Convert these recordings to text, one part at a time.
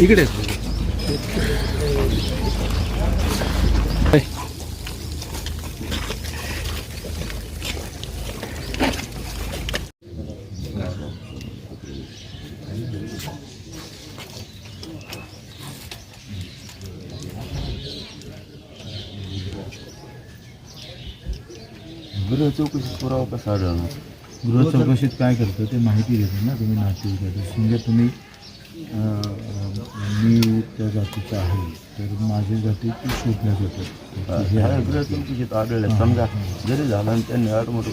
इकडे गृह चौकशीत पुरावा कसा आढळणार गृह चौकशीत काय करतं ते माहिती देतो ना तुम्ही नातेवाईकाचं समजा तुम्ही मी त्या जातीचा आहे तर माझी जाती ती शोधल्या जातात हे. गृह चौकशीत आढळलं समजा जरी झालं आणि त्यांनी आडमोठ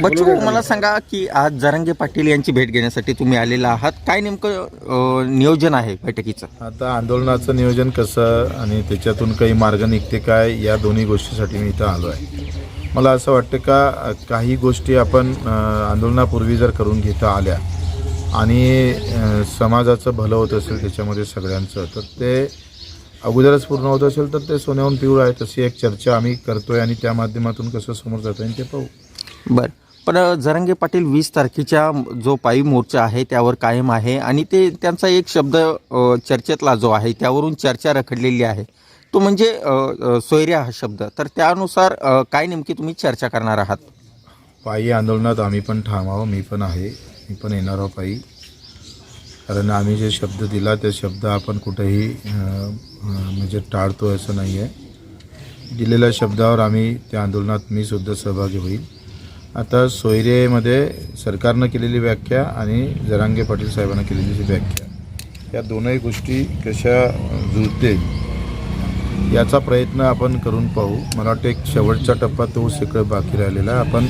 बच्चू मला सांगा की आज जरांगे पाटील यांची भेट घेण्यासाठी तुम्ही आलेला आहात. काय नेमकं अं, नियोजन आहे बैठकीचं? आता आंदोलनाचं नियोजन कसं आणि त्याच्यातून काही मार्ग निघते काय या दोन्ही गोष्टीसाठी मी इथं आलो आहे. मला असं वाटतं का अ, काही गोष्टी आपण अ, आंदोलनापूर्वी जर करून घेता आल्या आणि अ, समाजाचं भलं होत असेल त्याच्यामध्ये सगळ्यांचं तर ते अगोदरच पूर्ण होत असेल तर ते सोन्याहून पिवळं आहे तशी एक चर्चा आम्ही करतोय आणि त्या माध्यमातून कसं समोर जाता येईल ते पाहू. बरं. पण जरंगे जरांगे पाटील वीस तारखेच्या जो पायी मोर्चा आहे त्यावर कायम आहे आणि ते त्यांचा एक शब्द चर्चेतला जो आहे त्यावरून चर्चा रखडलेली आहे. तो म्हणजे सोयऱ्या हा शब्द. तर त्यानुसार काय नेमकी तुम्ही चर्चा करणार आहात? पायी आंदोलनात आम्ही पण थांबावं मी पण आहे. मी पण येणार आहो पायी. कारण आम्ही जे शब्द दिला ते शब्द आपण कुठेही म्हणजे टाळतो असं नाही आहे दिलेल्या शब्दावर आम्ही त्या आंदोलनात मी सुद्धा सहभागी होईल. आता सोयरेमध्ये सरकारनं केलेली व्याख्या आणि जरांगे पाटील साहेबांना केलेली व्याख्या या दोनही गोष्टी कशा जुळतील याचा प्रयत्न आपण करून पाहू. मला वाटतं एक शेवटचा टप्पा तो सगळं बाकी राहिलेला आपण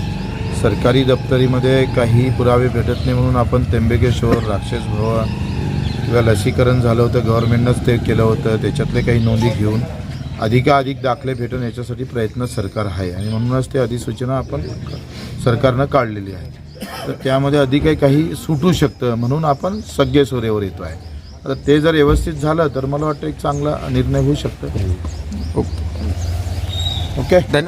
सरकारी दप्तरीमध्ये काही पुरावे भेटत नाही म्हणून आपण तेंबेकेश्वर राक्षस भवा किंवा लसीकरण झालं होतं गव्हर्नमेंटनंच ते केलं होतं त्याच्यातले काही नोंदी घेऊन अधिकाधिक दाखले भेटून याच्यासाठी प्रयत्न सरकार आहे. आणि म्हणूनच ते अधिसूचना आपण सरकारनं काढलेली आहे. तर त्यामध्ये अधिक काही सुटू शकतं म्हणून आपण सगळे सोरेवर येतो आहे. आता ते जर व्यवस्थित झालं तर मला वाटतं एक चांगला निर्णय होऊ शकतो. ओके? धन्यवाद